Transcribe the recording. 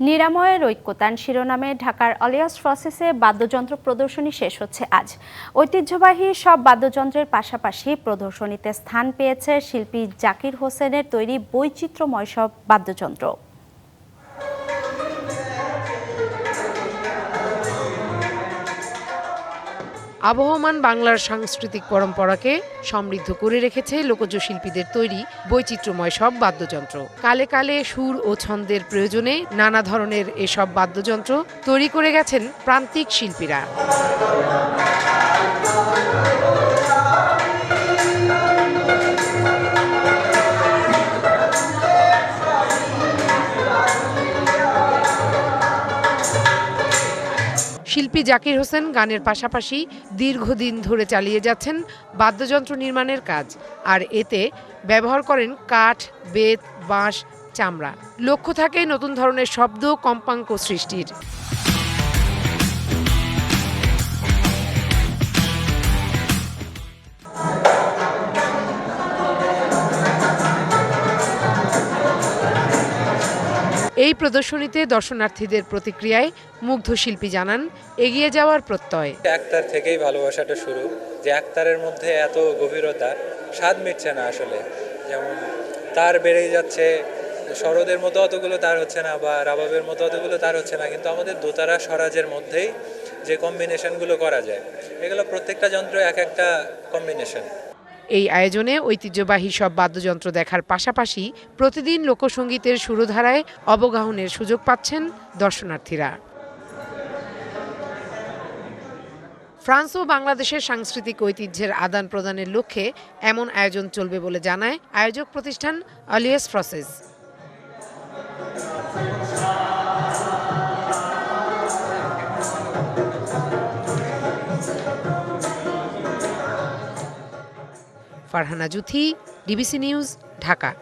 নিরাময়ের ঐক্যতান শিরোনামে ঢাকার অলিয়াস প্রসেসে বাদ্যযন্ত্র প্রদর্শনী শেষ হচ্ছে আজ। ঐতিহ্যবাহী সব বাদ্যযন্ত্রের পাশাপাশি প্রদর্শনীতে স্থান পেয়েছে শিল্পী জাকির হোসেনের তৈরি বৈচিত্র্যময় সব বাদ্যযন্ত্র। আবহমান বাংলার সাংস্কৃতিক পরম্পরাকে সমৃদ্ধ করে রেখেছে লোকজ শিল্পীদের তৈরি বৈচিত্র্যময় সব বাদ্যযন্ত্র। কালে কালে সুর ও ছন্দের প্রয়োজনে নানা ধরনের এসব বাদ্যযন্ত্র তৈরি করে গেছেন প্রান্তিক শিল্পীরা। শিল্পী জাকির হোসেন গানের পাশাপাশি দীর্ঘদিন ধরে চালিয়ে যাচ্ছেন বাদ্যযন্ত্র নির্মাণের কাজ, আর এতে ব্যবহার করেন কাঠ, বেত, বাঁশ, চামড়া। লক্ষ্য থাকে নতুন ধরনের শব্দ, কম্পাঙ্ক সৃষ্টির। এই প্রদর্শনীতে দর্শনার্থীদের প্রতিক্রিয়ায় মুগ্ধ শিল্পী জানান, এগিয়ে যাওয়ার প্রত্যয়। একতার থেকেই ভালোবাসাটা শুরু, যে একতারের মধ্যে এত গভীরতা, স্বাদ মিটছে না আসলে। যেমন তার বেড়েই যাচ্ছে, শরদের মতো অতগুলো তার হচ্ছে না বা রাবাবের মতো অতগুলো তার হচ্ছে না, কিন্তু আমাদের দোতারা স্বরাজের মধ্যেই যে কম্বিনেশনগুলো করা যায়, এগুলো প্রত্যেকটা যন্ত্র এক একটা কম্বিনেশন এই আয়োজনে ঐতিহ্যবাহী সব বাদ্যযন্ত্র দেখার পাশাপাশি প্রতিদিন লোকসঙ্গীতের সুরধারায় অবগাহনের সুযোগ পাচ্ছেন দর্শনার্থীরা। ফ্রান্স ও বাংলাদেশের সাংস্কৃতিক ঐতিহ্যের আদান প্রদানের লক্ষ্যে এমন আয়োজন চলবে বলে জানায় আয়োজক প্রতিষ্ঠান alias process. Farhana Juthi D B C news Dhaka.